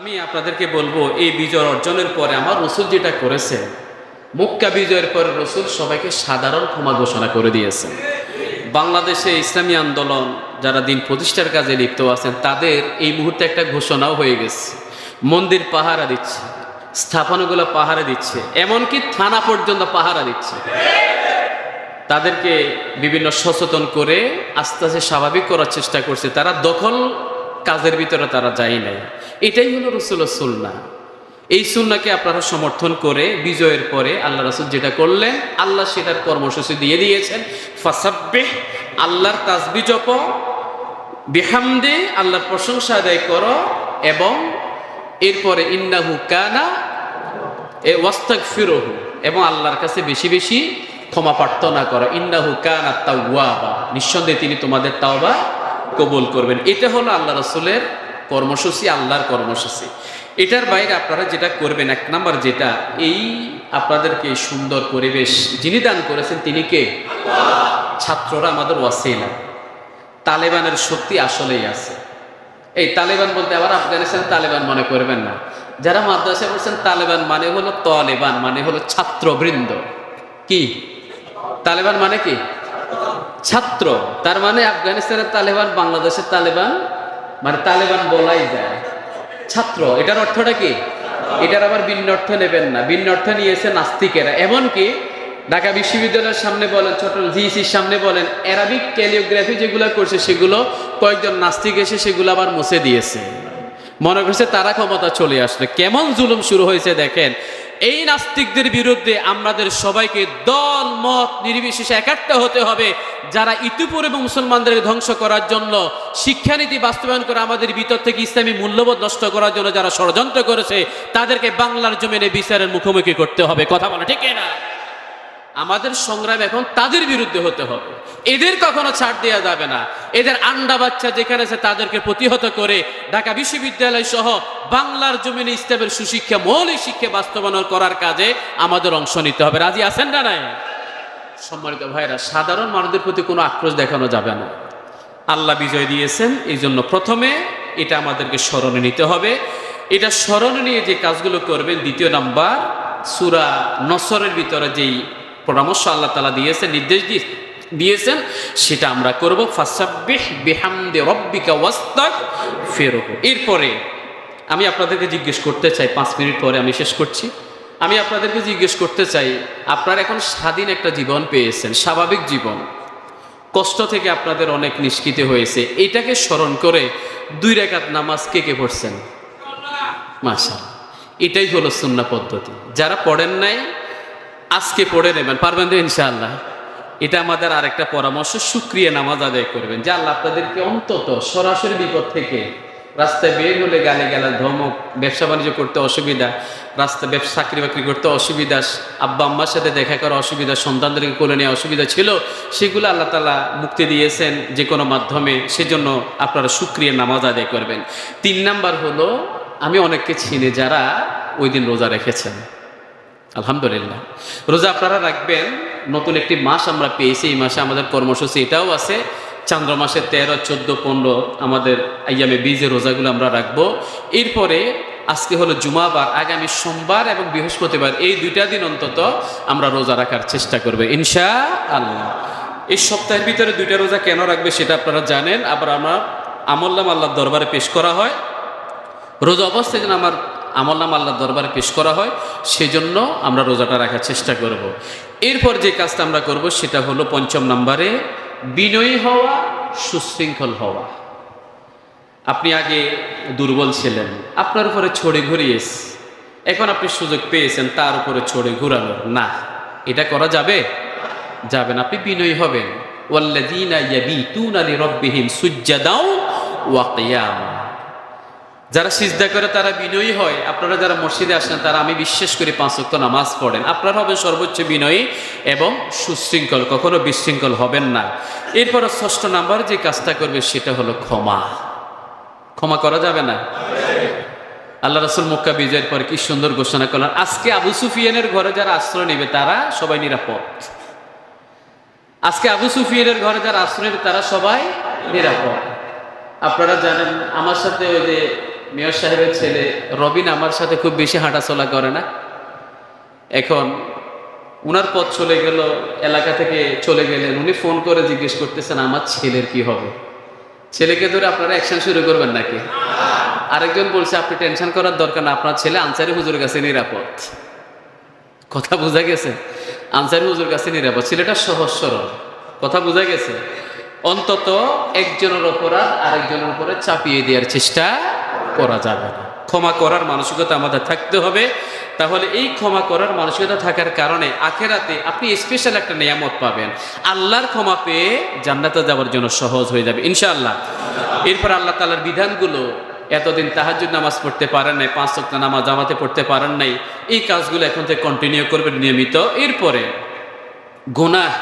আমি আপনাদেরকে বলব, এই বিজয় অর্জনের পরে আমার রসুল যেটা করেছে, মুক্কা বিজয়ের পরে রসুল সবাইকে সাধারণ ক্ষমা ঘোষণা করে দিয়েছেন বাংলাদেশে ইসলামী আন্দোলন, যারা দিন প্রতিষ্ঠার কাজে লিপ্ত আছেন, তাদের এই মুহূর্তে একটা ঘোষণাও হয়ে গেছে। মন্দির পাহারা দিচ্ছে, স্থাপনাগুলো পাহারা দিচ্ছে, এমনকি থানা পর্যন্ত পাহারা দিচ্ছে। তাদেরকে বিভিন্ন সচেতন করে আস্তে আস্তে স্বাভাবিক করার চেষ্টা করছে। তারা দখল কাজের ভিতরে তারা যায় নাই। এটাই হলো রসুল সুন্না। এই সুন্নাকে আপনারা সমর্থন করে বিজয়ের পরে আল্লাহ রসুল যেটা করলেন, আল্লাহ সেটার কর্মসূচি দিয়ে দিয়েছেন। ফাসাব্বে আল্লাহর তাসবি জপ, বিহামদে, আল্লাহর প্রশংসা আদায় করো এবং এরপরে ইন্নাহু কানা, এ ওয়াস্তাক ফিরোহু এবং আল্লাহর কাছে বেশি বেশি ক্ষমা প্রার্থনা করো। ইন্নাহু কানা তাওয়াবা, নিঃসন্দেহে তিনি তোমাদের তাওবা কবুল করবেন। এটা হলো আল্লাহ রসুলের কর্মসূচি, আল্লাহর কর্মসূচি। এটার বাইরে আপনারা যেটা করবেন, এক নাম্বার যেটা, এই আপনাদেরকে সুন্দর পরিবেশ যিনি দান করেছেন তিনি কে? ছাত্ররা আমাদের ওয়াসিলা। তালেবানের শক্তি আসলেই আছে। এই তালেবান বলতে আবার আফগানিস্তান তালেবান মনে করবেন না। যারা মাদ্রাসায় বলছেন তালেবান মানে হলো তলেবান মানে হলো ছাত্রবৃন্দ। কি? তালেবান মানে কি? ছাত্র, তার মানে আফগানিস্তানের তালেবান, বাংলাদেশের তালেবান মানে তালেবান বলাই যায়। ছাত্র, এটার অর্থটা কি? এটার আবার ভিন্ন অর্থ নেবেন না। ভিন্ন অর্থ নিয়েছে নাস্তিকেরা। এমনকি ঢাকা বিশ্ববিদ্যালয়ের সামনে বলেন, ছোট জিসির সামনে বলেন, অ্যারাবিক ক্যালিওগ্রাফি যেগুলো করছে, সেগুলো কয়েকজন নাস্তিক এসে সেগুলো আবার মুছে দিয়েছে। মনে করছে তারা ক্ষমতা চলে আসলে। কেমন জুলুম শুরু হয়েছে দেখেন। এই নাস্তিকদের বিরুদ্ধে আমাদের সবাইকে দল, মত, নির্বিশেষে একাত্ম হতে হবে। যারা ইতিপুর এবং মুসলমানদের ধ্বংস করার জন্য শিক্ষানীতি বাস্তবায়ন করে আমাদের ভিতর থেকে ইসলামী মূল্যবোধ নষ্ট করার জন্য যারা ষড়যন্ত্র করেছে, তাদেরকে বাংলার জমিনে বিচারের মুখোমুখি করতে হবে। কথা বলা ঠিক না আমাদের সংগ্রাম এখন তাদের বিরুদ্ধে হতে হবে। এদের কখনো ছাড় দেওয়া যাবে না। এদের আন্ডা বাচ্চা যেখানে আছে তাদেরকে প্রতিহত করে ঢাকা বিশ্ববিদ্যালয় সহ বাংলার জমিনে ইসলামের সুশিক্ষা, মৌলিক শিক্ষা বাস্তবায়ন করার কাজে আমাদের অংশ নিতে হবে। রাজি আছেন না নাই? সম্মানিত ভাইরা সাধারণ মানুষদের প্রতি কোনো আক্রোশ দেখানো যাবে না। আল্লাহ বিজয় দিয়েছেন এই জন্য প্রথমে এটা আমাদেরকে স্মরণে নিতে হবে। এটা স্মরণে নিয়ে যে কাজগুলো করবেন, দ্বিতীয় নাম্বার, সুরা নসরের ভিতরে যেই পরামর্শ আল্লাহ তালা দিয়েছেন, নির্দেশ দিয়ে দিয়েছেন, সেটা আমরা করব। ফাসাব্বিহ এরপরে আমি আপনাদেরকে জিজ্ঞেস করতে চাই, পাঁচ মিনিট পরে আমি শেষ করছি। আমি আপনাদেরকে জিজ্ঞেস করতে চাই, আপনারা এখন স্বাধীন একটা জীবন পেয়েছেন, স্বাভাবিক জীবন। কষ্ট থেকে আপনাদের অনেক নিষ্কৃত হয়েছে। এটাকে স্মরণ করে দুই রেখাত নামাজ কে কে পড়ছেন? মাশা এটাই হলো সুন্না পদ্ধতি। যারা পড়েন নাই আজকে পড়ে নেবেন, পারবেন তো ইনশাআল্লাহ? এটা আমাদের আরেকটা পরামর্শ সুক্রিয়া নামাজ আদায় করবেন। যে আল্লাহ আপনাদেরকে অন্তত সরাসরি বিপদ থেকে রাস্তায় বের হলে গালে গেলা ধমক, ব্যবসা বাণিজ্য করতে অসুবিধা, রাস্তায় ব্যবসা, চাকরি বাকরি করতে অসুবিধা, আব্বা আম্মার সাথে দেখা করা অসুবিধা, সন্তানদেরকে কোলে নেওয়া অসুবিধা ছিল, সেগুলো আল্লাহ তালা মুক্তি দিয়েছেন যে কোনো মাধ্যমে, সেজন্য আপনারা সুক্রিয়া নামাজ আদায় করবেন। তিন নাম্বার হলো, আমি অনেককে চিনি যারা ওই দিন রোজা রেখেছেন। আলহামদুলিল্লাহ। রোজা আপনারা রাখবেন, নতুন একটি মাস আমরা পেয়েছি, এই মাসে আমাদের কর্মসূচি এটাও আছে। চান্দ্র মাসে তেরো, চোদ্দ, পনেরো আমাদের আইয়ামে বীজের রোজাগুলো আমরা রাখব। এরপরে আজকে হলো জুমাবার আগামী সোমবার এবং বৃহস্পতিবার, এই দুইটা দিন অন্তত আমরা রোজা রাখার চেষ্টা করব ইনশা আল্লাহ এই সপ্তাহের ভিতরে দুইটা রোজা কেন রাখবে সেটা আপনারা জানেন, আবার আমার আমল্লাম আল্লাহর দরবারে পেশ করা হয়। রোজা অবস্থায় যেন আমার আমল নাম আল্লাহর দরবারে পেশ করা হয়, সেজন্য আমরা রোজাটা রাখার চেষ্টা করব। এরপর যে কাজটা আমরা করব, সেটা হলো পঞ্চম নম্বরে বিনয়ী হওয়া, সুশৃঙ্খল হওয়া। আপনি আগে দুর্বল ছিলেন, আপনার উপরে ছড়ে ঘুরিয়েস এখন আপনি সুযোগ পেয়েছেন, তার উপরে ছড়ে ঘুরানোর। না, এটা করা যাবে? যাবেন আপনি বিনয়ী হবেন। ওয়াল্লাযীনা ইয়াবিতুনা লিরাব্বিহিম সুজ্জাদাও ওয়া কিয়ামা যারা সিজদা করে, তারা বিনয়ী হয়। আপনারা যারা মসজিদে আসেন, তারা আমি বিশ্বাস করি পাঁচ ওয়াক্ত নামাজ পড়েন। আপনারা হবেন সর্বোচ্চ বিনয়ী এবং সুশৃঙ্খল, কখনো বিশৃঙ্খল হবেন না। এরপর ষষ্ঠ নাম্বার যে কাজটা করবে, সেটা হলো ক্ষমা। ক্ষমা করা যাবে না? আল্লাহ রসুল মক্কা বিজয়ের পর কি সুন্দর ঘোষণা করলেন, আজকে আবু সুফিয়ানের ঘরে যারা আশ্রয় নেবে, তারা সবাই নিরাপদ। আজকে আবু সুফিয়ানের ঘরে যারা আশ্রয় নেবে, তারা সবাই নিরাপদ। আপনারা জানেন, আমার সাথে ওই যে মেয়র সাহেবের ছেলে রবিন আমার সাথে খুব বেশি হাঁটাচলা করে না। এখন উনার পথ চলে গেল, এলাকা থেকে চলে গেলেন। উনি ফোন করে জিজ্ঞেস করতেছেন, আমার ছেলের কি হবে? ছেলেকে ধরে আপনারা অ্যাকশন শুরু করবেন নাকি? আরেকজন বলছে, আপনি টেনশন করার দরকার না, আপনার ছেলে আনসারি হুজুর কাছে নিরাপদ। কথা বোঝা গেছে? আনসারি হুজুর কাছে নিরাপদ। ছেলেটা সহজ সরল। কথা বোঝা গেছে? অন্তত একজনের অপরাধ আরেকজনের উপরে চাপিয়ে দেওয়ার চেষ্টা করা যাবে না। ক্ষমা করার মানসিকতা আমাদের থাকতে হবে। তাহলে এই ক্ষমা করার মানসিকতা থাকার কারণে আখেরাতে আপনি স্পেশাল একটা নিয়ামত পাবেন। আল্লাহর ক্ষমা পেয়ে জান্নাতে যাওয়ার জন্য সহজ হয়ে যাবে, ইনশাআল্লাহ। এরপর আল্লাহ তালার বিধানগুলো এতদিন তাহাজুদ নামাজ পড়তে পারেন নাই, পাঁচ সপ্তাহ নামাজ জামাতে পড়তে পারেন নাই। এই কাজগুলো এখন থেকে কন্টিনিউ করবেন নিয়মিত। এরপরে গুনাহ।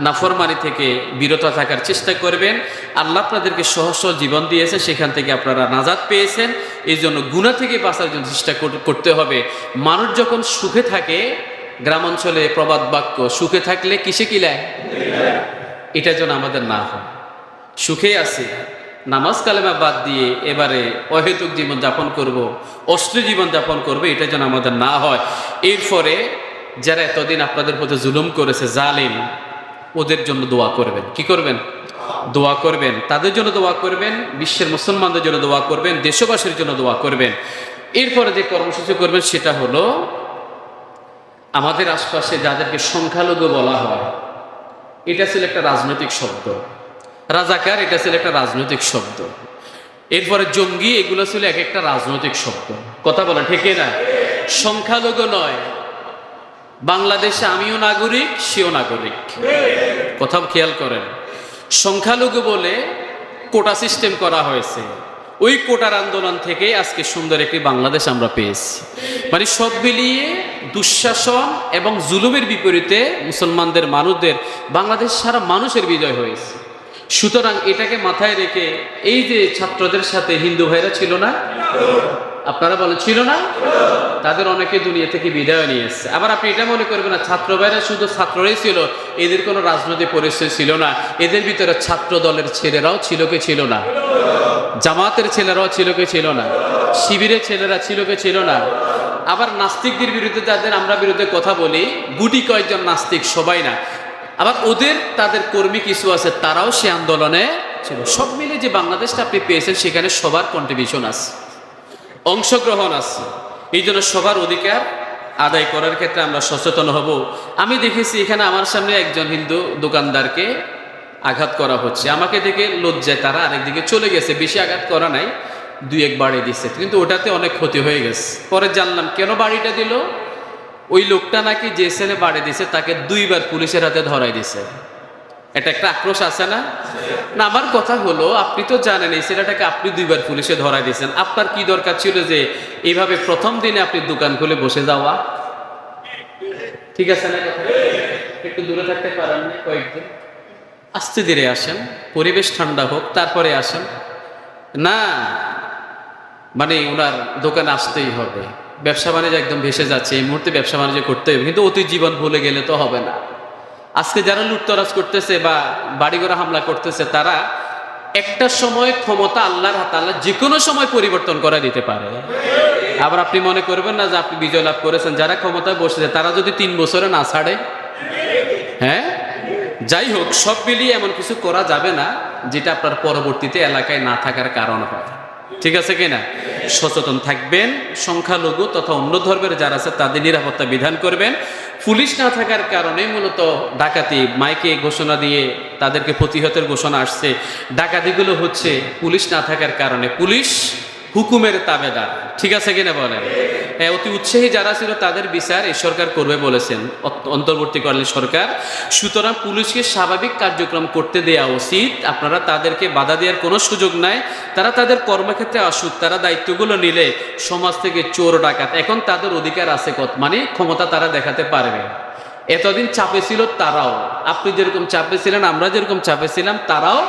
নাফরমানি থেকে বিরত থাকার চেষ্টা করবেন। আল্লাহ আপনাদেরকে সহজ জীবন দিয়েছে, সেখান থেকে আপনারা নাজাদ পেয়েছেন। এই জন্য গুণা থেকে বাঁচার জন্য চেষ্টা করতে হবে। মানুষ যখন সুখে থাকে, গ্রামাঞ্চলে প্রবাদ বাক্য, সুখে থাকলে কিসে কিলায় এটা যেন আমাদের না হয়। সুখে আছে, নামাজ কালেমা বাদ দিয়ে এবারে অহেতুক জীবন যাপন করব, অশ্লীল জীবন যাপন করব, এটা যেন আমাদের না হয়। এরপরে যারা এতদিন আপনাদের প্রতি জুলুম করেছে, জালিম ওদের জন্য দোয়া করবেন। কি করবেন? দোয়া করবেন। তাদের জন্য দোয়া করবেন, বিশ্বের মুসলমানদের জন্য দোয়া করবেন, দেশবাসীর জন্য দোয়া করবেন। এরপরে যে কর্মসূচি করবেন সেটা হলো, আমাদের আশপাশে যাদেরকে সংখ্যালঘু বলা হয়, এটা ছিল একটা রাজনৈতিক শব্দ। রাজাকার, এটা ছিল একটা রাজনৈতিক শব্দ। এরপরে জঙ্গি, এগুলো ছিল এক একটা রাজনৈতিক শব্দ। কথা বলে ঠিক না সংখ্যালঘু নয় বাংলাদেশে আমিও নাগরিক, সেও নাগরিক। কোথাও খেয়াল করেন। সংখ্যালঘু বলে কোটা সিস্টেম করা হয়েছে। ওই কোটার আন্দোলন থেকে আজকে সুন্দর একটি বাংলাদেশ আমরা পেয়েছি। মানে সব মিলিয়ে দুঃশাসন এবং জুলুমের বিপরীতে মুসলমানদের মানুষদের, বাংলাদেশ সারা মানুষের বিজয় হয়েছে। সুতরাং এটাকে মাথায় রেখে এই যে ছাত্রদের সাথে হিন্দু ভাইরা ছিল না? আপনারা বলেন, ছিল না? তাদের অনেকে দুনিয়া থেকে বিদায় নিয়ে এসছে আবার আপনি এটা মনে করবেন না ছাত্র ভাইরা শুধু ছাত্ররাই ছিল, এদের কোনো রাজনৈতিক পরিচয় ছিল না। এদের ভিতরে ছাত্র দলের ছেলেরাও ছিল কে ছিল না? জামাতের ছেলেরাও ছিল কি ছিল না? শিবিরের ছেলেরা ছিল কি ছিল না? আবার নাস্তিকদের বিরুদ্ধে যাদের আমরা বিরুদ্ধে কথা বলি, গুটি কয়েকজন নাস্তিক সবাই না। আবার ওদের, তাদের কর্মী কিছু আছে, তারাও সে আন্দোলনে ছিল। সব মিলে যে বাংলাদেশটা আপনি পেয়েছেন, সেখানে সবার কন্ট্রিবিউশন আছে। অংশগ্রহণ আছে। এই জন্য সবার অধিকার আদায় করার ক্ষেত্রে আমরা সচেতন হব। আমি দেখেছি এখানে আমার সামনে একজন হিন্দু দোকানদারকে আঘাত করা হচ্ছে। আমাকে দেখে লজ্জায় তারা আরেকদিকে চলে গেছে। বেশি আঘাত করা নাই, দুই এক বাড়ি দিচ্ছে কিন্তু ওটাতে অনেক ক্ষতি হয়ে গেছে। পরে জানলাম, কেন বাড়িটা দিল? ওই লোকটা নাকি যে ছেলে বাড়ি দিছে, তাকে দুইবার পুলিশের হাতে ধরাই দিছে। এটা একটা আক্রোশ আছে না? না, আমার কথা হলো, আপনি তো জানেন, এই ছেলেটাকে আপনি দুইবার পুলিশে ধরাই দিয়েছেন। আপনার কি দরকার ছিল যে এইভাবে প্রথম দিনে আপনি দোকান খুলে বসে যাওয়া? ঠিক আছে না একটু দূরে থাকতে পারেন কয়েকদিন আস্তে ধীরে আসেন, পরিবেশ ঠান্ডা হোক, তারপরে আসেন। না মানে ওনার দোকানে আসতেই হবে। ব্যবসা বাণিজ্য একদম ভেসে যাচ্ছে, এই মুহূর্তে ব্যবসা বাণিজ্য করতে হবে, কিন্তু অতি জীবন ভুলে গেলে তো হবে না। আজকে যারা লুটতরাজ করতেছে বা বাড়িঘরে হামলা করতেছে, তারা একটা সময় ক্ষমতা আল্লাহর হাতে, আল্লাহ যে কোনো সময় পরিবর্তন করে দিতে পারে। আবার আপনি মনে করবেন না যে আপনি বিজয় লাভ করেছেন, যারা ক্ষমতায় বসেছে, তারা যদি তিন বছরে না ছাড়ে হ্যাঁ? যাই হোক, সব মিলিয়ে এমন কিছু করা যাবে না, যেটা আপনার পরবর্তীতে এলাকায় না থাকার কারণ হয় ঠিক আছে কিনা? সচেতন থাকবেন, সংখ্যালঘু তথা অন্য ধর্মের যারা আছে তাদের নিরাপত্তা বিধান করবেন। পুলিশ না থাকার কারণে মূলত ডাকাতি, মাইকে ঘোষণা দিয়ে তাদেরকে প্রতিহতের ঘোষণা আসছে। ডাকাতিগুলো হচ্ছে পুলিশ না থাকার কারণে। পুলিশ হুকুমের তাবেদার। ঠিক আছে কিনা বলেন? অতি উৎসাহী যারা ছিল তাদের বিচার এই সরকার করবে বলেছেন। অন্তর্বর্তীকালীন সরকার। সুতরাং পুলিশকে স্বাভাবিক কার্যক্রম করতে দেওয়া উচিত। আপনারা তাদেরকে বাধা দেওয়ার কোনো সুযোগ নাই। তারা তাদের কর্মক্ষেত্রে আসুক, তারা দায়িত্বগুলো নিলে সমাজ থেকে চোর, ডাকাত, এখন তাদের অধিকার আছে কত? মানে ক্ষমতা তারা দেখাতে পারবে। এতদিন চাপে ছিল তারাও। আপনি যেরকম চাপে ছিলেন, আমরা যেরকম চাপে ছিলাম, তারাও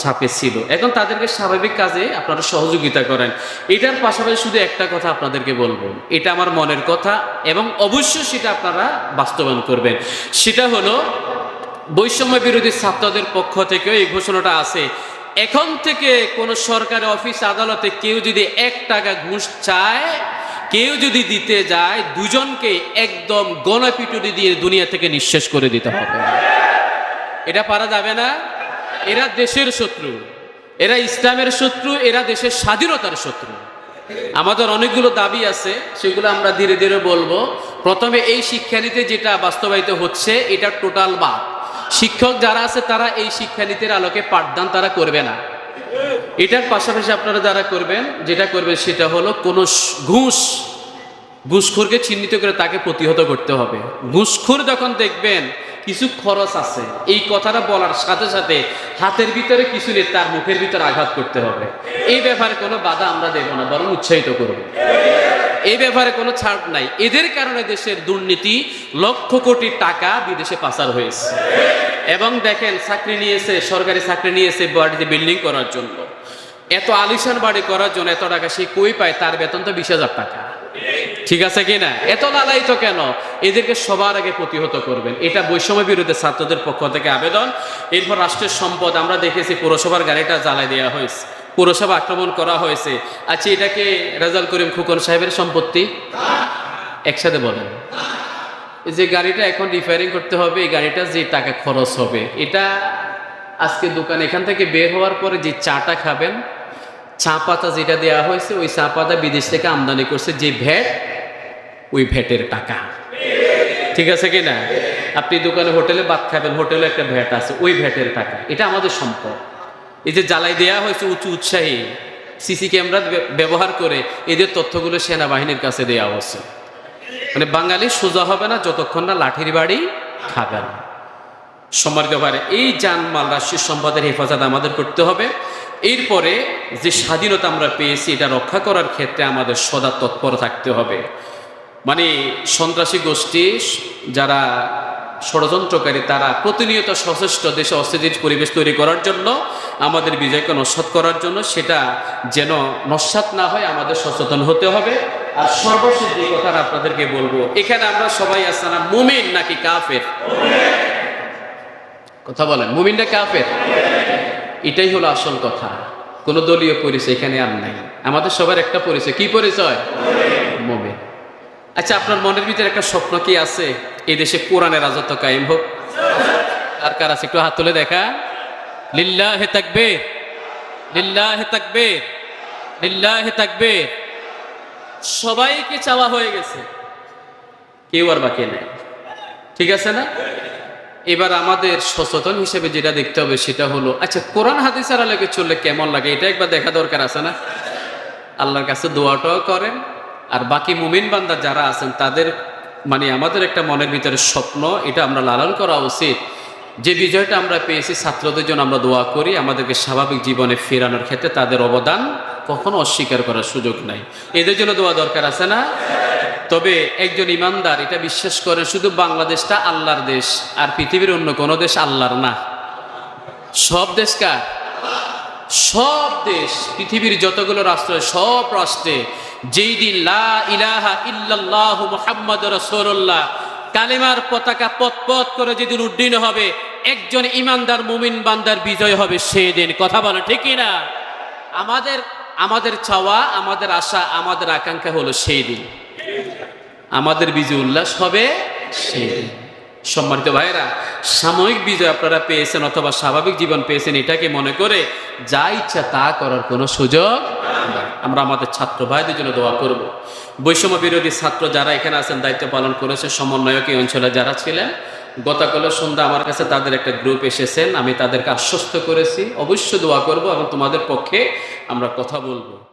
ছাপে ছিল। এখন তাদেরকে স্বাভাবিক কাজে আপনারা সহযোগিতা করেন। এটার পাশাপাশি শুধু একটা কথা আপনাদেরকে বলব। এটা আমার মনের কথা এবং অবশ্যই সেটা আপনারা বাস্তবায়ন করবেন। সেটা হলো, বৈষম্য বিরোধী ছাত্রদের পক্ষ থেকেও এই ঘোষণাটা আছে। এখন থেকে কোনো সরকারি অফিস আদালতে কেউ যদি এক টাকা ঘুষ চায়, কেউ যদি দিতে যায়, দুজনকে একদম গণপিটুনি দিয়ে দুনিয়া থেকে নিঃশেষ করে দিতে হবে। এটা পারা যাবে না। এরা দেশের শত্রু। এরা ইসলামের শত্রু, এরা দেশের স্বাধীনতার শত্রু। আমাদের অনেকগুলো দাবি আছে, সেগুলো আমরা ধীরে ধীরে বলব। প্রথমে এই শিক্ষানীতি যেটা বাস্তবায়িত হচ্ছে, এটা টোটাল বাদ। শিক্ষক যারা আছে, তারা এই শিক্ষানীতির আলোকে পাঠদান তারা করবে না। এটার পাশাপাশি আপনারা যারা করবেন, যেটা করবেন সেটা হলো কোনো ঘুষ, ঘুষখোরকে চিহ্নিত করে তাকে প্রতিহত করতে হবে। ঘুষখোর যখন দেখবেন কিছু খরচ আছে। এই কথাটা বলার সাথে সাথে হাতের ভিতরে কিছু নেই, তার মুখের ভিতরে আঘাত করতে হবে। এই ব্যাপারে কোনো বাধা আমরা দেব না, বরং উৎসাহিত করব। এই ব্যাপারে কোনো ছাড় নাই। এদের কারণে দেশের দুর্নীতি লক্ষ কোটি টাকা বিদেশে পাচার হয়েছে। এবং দেখেন, চাকরি নিয়েছে, সরকারি চাকরি নিয়েছে বাড়িতে বিল্ডিং করার জন্য। এত আলিশান বাড়ি করার জন্য এত টাকা সে কই পায়? তার বেতন তো বিশ হাজার টাকা। ঠিক আছে কি না এত লালায়িত কেন? এদেরকে সবার আগে প্রতিহত করবেন। এটা বৈষম্য বিরোধী ছাত্রদের পক্ষ থেকে আবেদন। এরপর রাষ্ট্রের সম্পদ, আমরা দেখেছি পৌরসভার গাড়িটা জ্বালাই দেওয়া হয়েছে। পৌরসভা আক্রমণ করা হয়েছে। আচ্ছা এটাকে রেজাল করিম খুকন সাহেবের সম্পত্তি? একসাথে বলেন। যে গাড়িটা এখন রিপেয়ারিং করতে হবে, এই গাড়িটা যে টাকা খরচ হবে, এটা আজকে দোকান এখান থেকে বের হওয়ার পরে যে চাটা খাবেন চা পাতা যেটা দেওয়া হয়েছে, ওই চা পাতা বিদেশ থেকে আমদানি করছে যে ভ্যাট, ওই ভ্যাটের টাকা। ঠিক আছে কি না? আপনি দোকানে হোটেলে ভাত খাবেন, হোটেলে একটা ভ্যাট আছে, ওই ভ্যাটের টাকা। এটা আমাদের সম্পদ। এই যে জ্বালাই দেওয়া হয়েছে উঁচু উৎসাহী সিসি ক্যামেরা ব্যবহার করে এদের তথ্যগুলো সেনাবাহিনীর কাছে দেওয়া হচ্ছে মানে বাঙালি সোজা হবে না, যতক্ষণ না লাঠির বাড়ি খাবে না। সম্মানিত পারে এই জানমাল রাষ্ট্রীয় সম্পদের হেফাজত আমাদের করতে হবে। এরপরে যে স্বাধীনতা আমরা পেয়েছি, এটা রক্ষা করার ক্ষেত্রে আমাদের সদা তৎপর থাকতে হবে। মানে সন্ত্রাসী গোষ্ঠী, যারা ষড়যন্ত্রকারী, তারা প্রতিনিয়ত সচেষ্ট দেশে অস্থিতির পরিবেশ তৈরি করার জন্য, আমাদের বিজয়কে নস্বাত করার জন্য, সেটা যেন নস্বাত না হয়, আমাদের সচেতন হতে হবে। আর সর্বশেষ যে কথা আপনাদেরকে বলব, এখানে আমরা সবাই আসছি না, মুমিন নাকি কাফের? কথা বলেন মুমিনটা কাফের? এটাই হলো আসল কথা। কোনো দলীয় পরিচয় এখানে আর নাই। আমাদের সবার একটা পরিচয়। কি পরিচয়? মুমিন। আচ্ছা আপনার মনের ভিতরে একটা স্বপ্ন কি আছে? এই দেশে কোরআনের রাজত্ব কায়েম হোক। আর কার আছে? একটু হাত তুলে দেখা। লিল্লাহ হে থাকবে লিল্লাহ হে থাকবে লিল্লাহ হে থাকবে সবাইকে চাওয়া হয়ে গেছে। কেউ আর বাকি নেই। ঠিক আছে না? এবার আমাদের সচেতন হিসেবে যেটা দেখতে হবে সেটা হলো আচ্ছা কোরআন হাদিসার আলোকে চললে কেমন লাগে? এটা একবার দেখা দরকার আছে না? আল্লাহর কাছে দোয়াটাও করেন, আর বাকি মুমিন বান্দা যারা আছেন, তাদের মানে আমাদের একটা মনের ভিতরে স্বপ্ন, এটা আমরা লালন করা উচিত। যে বিজয়টা আমরা পেয়েছি, ছাত্রদের জন্য আমরা দোয়া করি, আমাদেরকে স্বাভাবিক জীবনে ফেরানোর ক্ষেত্রে তাদের অবদান কখনো অস্বীকার করার সুযোগ নাই। এদের জন্য দোয়া দরকার আছে না? তবে একজন ইমানদার, এটা বিশ্বাস করে শুধু বাংলাদেশটা আল্লাহর দেশ, আর পৃথিবীর অন্য কোনো দেশ আল্লাহর না। সব দেশ কার? সব দেশ, পৃথিবীর যতগুলো রাষ্ট্র, সব রাষ্ট্রে যেই দিন লা ইলাহা ইল্লাল্লাহ কালেমার পতাকা পথ করে যেদিন উড্ডীন হবে, একজন ইমানদার মুমিন বান্দার বিজয় হবে সেই দিন কথা বলো ঠিকই না আমাদের আমাদের চাওয়া, আমাদের আশা, আমাদের আকাঙ্ক্ষা হলো সেই দিন। আমাদের বিজয় উল্লাস হবে সেই সম্মানিত ভাইরা সাময়িক বিজয় আপনারা পেয়েছেন অথবা স্বাভাবিক জীবন পেয়েছেন এটাকে মনে করে যা ইচ্ছা তা করার কোনো সুযোগ। আমরা আমাদের ছাত্র ভাইদের জন্য দোয়া করব। বৈষম্য বিরোধী ছাত্র যারা এখানে আছেন, দায়িত্ব পালন করেছে, সমন্বয়ক এই অঞ্চলে যারা ছিলেন, গতকাল সন্ধ্যা আমার কাছে তাদের একটা গ্রুপ এসেছেন, আমি তাদেরকে আশ্বস্ত করেছি। অবশ্য দোয়া করব এবং তোমাদের পক্ষে আমরা কথা বলব।